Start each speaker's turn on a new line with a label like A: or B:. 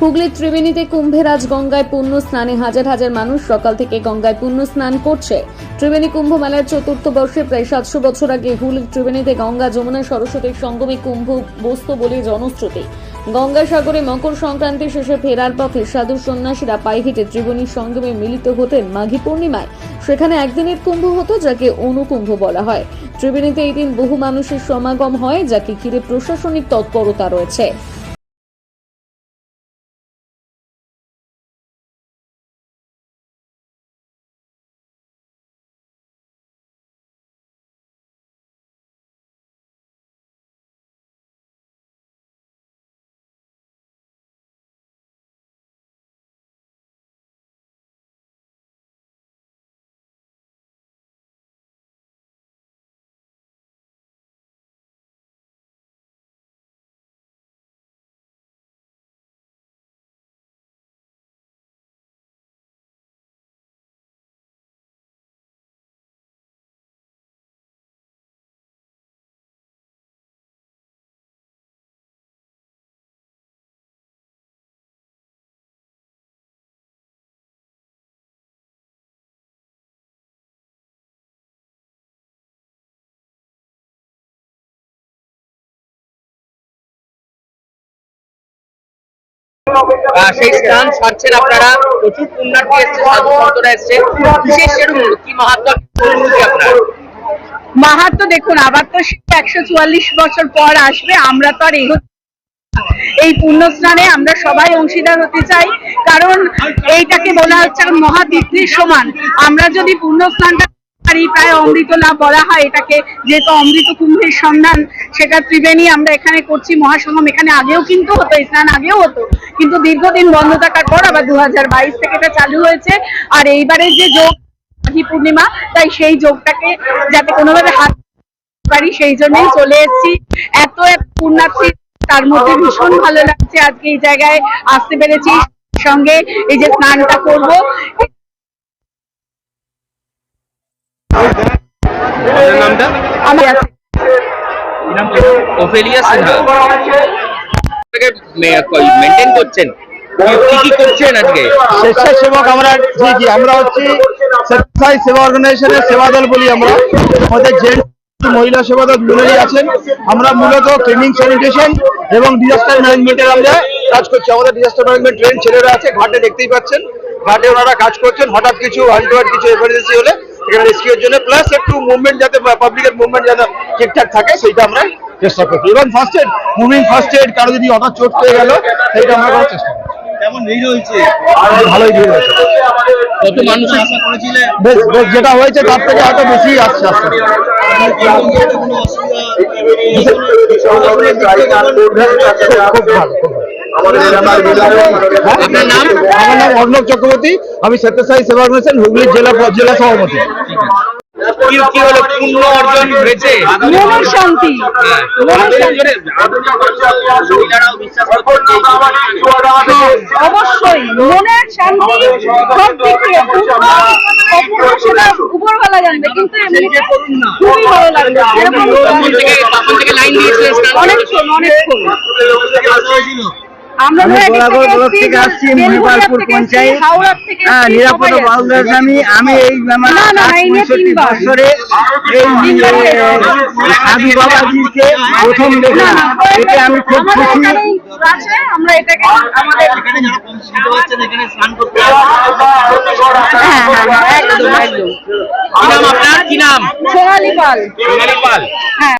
A: হুগলির ত্রিবেণীতে কুম্ভের আজ গঙ্গায় পুণ্য স্নানে হাজার হাজার মানুষ সকাল থেকে গঙ্গায় পুণ্য স্নান করছে। ত্রিবেণী কুম্ভ মেলার চতুর্থ বর্ষে প্রায় সাতশো বছর আগে হুগলির ত্রিবেণীতে গঙ্গা, যমুনা, সরস্বতীর সঙ্গমে কুম্ভ বস্ত বলে জনশ্রুতি। গঙ্গাসাগরে মকর সংক্রান্তি শেষে ফেরার পথে সাধু সন্ন্যাসীরা পায়ে হেঁটে ত্রিবেণীর সঙ্গমে মিলিত হতেন মাঘী পূর্ণিমায়। সেখানে একদিনের কুম্ভ হতো, যাকে অনুকুম্ভ বলা হয়। ত্রিবেণীতে এই দিন বহু মানুষের সমাগম হয়, যাকে ঘিরে প্রশাসনিক তৎপরতা রয়েছে।
B: সেই স্থান ছাড়ছেন আপনারা। প্রচুর পুণ্যার্থী এসছে, সাধু সন্তরা এসছে। বিশেষ সেরকম কি আপনার।
C: মাহাত্ম দেখুন, আবার তো একশো চুয়াল্লিশ বছর পর আসবে, আমরা তো আর এগো এই পুণ্য স্নানে আমরা সবাই অংশীদার হতে চাই, কারণ এইটাকে বলা হচ্ছে মহাতীর্থের সমান। আমরা যদি পুণ্য স্নানটা পারি প্রায় অমৃত লাভ বলা হয়, এটাকে যেহেতু অমৃত কুম্ভের সন্ধান, সেটা ত্রিবেণী আমরা এখানে করছি মহাসঙ্গম এখানে আগেও কিন্তু হতো, স্নান আগেও হতো, কিন্তু দীর্ঘদিন বন্ধ থাকার পর আবার দু থেকে এটা চালু হয়েছে। আর এইবারের যে যোগ পূর্ণিমা, তাই সেই যোগটাকে যাতে কোনোভাবে হাত পারি, সেই জন্যই চলে এসেছি। এত এক পুণ্যার্থী, তার মধ্যে ভীষণ ভালো লাগছে, আজকে এই জায়গায় আসতে পেরেছি। সঙ্গে এই যে স্নানটা করব
B: নামটা ওফেলিয়া সিনহা। মেনটেন করছেন? কি- কি কি করছেন আজকে?
D: স্বেচ্ছাসেবক আমরা জি জি আমরা হচ্ছি স্বেচ্ছায় সেবা অর্গানাইজেশনের সেবা দল বলি আমরা। আমাদের মহিলা সেবা দল দুজনেই আছেন। আমরা মূলত ক্লিনিং স্যানিটেশন এবং ডিজাস্টার ম্যানেজমেন্টের আমরা কাজ করছি। আমাদের ডিজাস্টার ম্যানেজমেন্ট ট্রেন ছেলেরা আছে ঘাটে দেখতেই পাচ্ছেন। ঘাটে ওনারা কাজ করছেন। হঠাৎ কিছু আনটোয়ার্ড কিছু এমার্জেন্সি হলে এখানে রেস্কিউর জন্য প্লাস একটু মুভমেন্ট যাতে পাবলিকের মুভমেন্ট যাতে ঠিকঠাক থাকে সেইটা আমরা চেষ্টা করছি। এবং first aid moving first aid কারও যদি হঠাৎ চোট পেয়ে গেল সেইটা আমরা করার চেষ্টা করছি।
E: কেমন ভিড় হয়েছে?
D: ভালোই দিয়ে হয়েছে।
B: কত মানুষ
E: আশা করেছিলেন?
D: বেশ বেশ যেটা হয়েছে তার থেকে হয়তো বেশি আসছে আসছে। খুব ভালো খুব ভালো
B: আপনার নাম?
D: আমার নাম অর্ণব চক্রবর্তী। আমি সত্যসাই সেবা অর্গানাইজেশন হুগলি জেলা জেলা সভাপতি।
B: কি কি হলো? পুণ্য অর্জন হয়েছে?
C: মনের শান্তি।
B: হ্যাঁ।
C: হ্যাঁ, অবশ্যই। মনের শান্তি সব দিক থেকে অপূর্ব সেটা জানবে কিন্তু এমনিতে খুবই ভালো লাগবে। এরকম
B: কখন থেকে কখন থেকে লাইন দিয়েছিলেন স্নান করতে?
C: অনেকক্ষণ অনেকক্ষণ আমরা থেকে
F: আসছি মহিপালপুর পঞ্চায়েত। হ্যাঁ নিরাপদ আমি আমি এই আমার পঁয়ষট্টি বছরে এই। সাধু বাবাজিকে প্রথম দেখলাম। এতে আমি খুব খুশি।
C: আমরা এটাকে আমাদের
E: এখানে যারা কম শুনতে এখানে স্নান করতে
C: হ্যাঁ হ্যাঁ হ্যাঁ একদম একদম।
B: কি নাম আপনার? কি নাম?
C: সোনালি পাল।
B: সোনালী পাল।
C: হ্যাঁ।